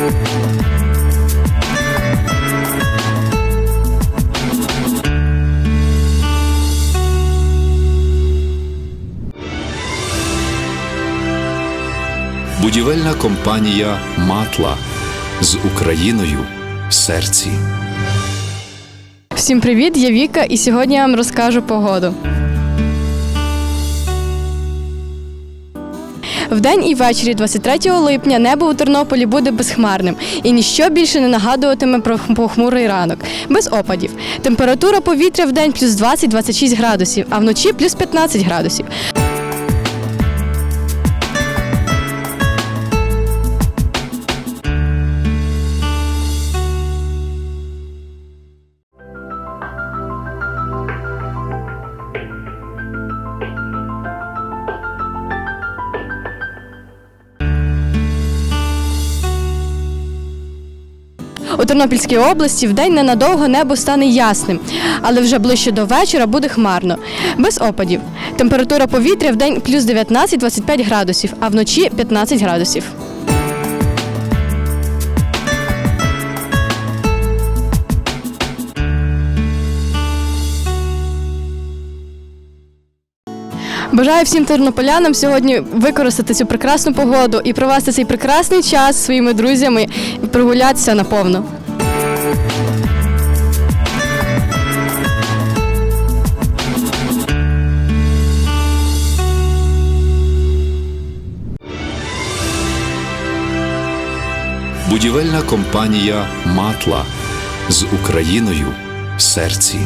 Будівельна компанія Матла з Україною в серці. Всім привіт, я Віка, і сьогодні я вам розкажу погоду. Вдень і ввечері 23 липня небо у Тернополі буде безхмарним і ніщо більше не нагадуватиме про похмурий ранок, без опадів. Температура повітря в день плюс 20-26 градусів, а вночі плюс 15 градусів. У Тернопільській області вдень ненадовго небо стане ясним, але вже ближче до вечора буде хмарно, без опадів. Температура повітря вдень плюс 19-25 градусів, а вночі 15 градусів. Бажаю всім тернополянам сьогодні використати цю прекрасну погоду і провести цей прекрасний час зі своїми друзями і прогулятися наповно. Будівельна компанія Матла з Україною в серці.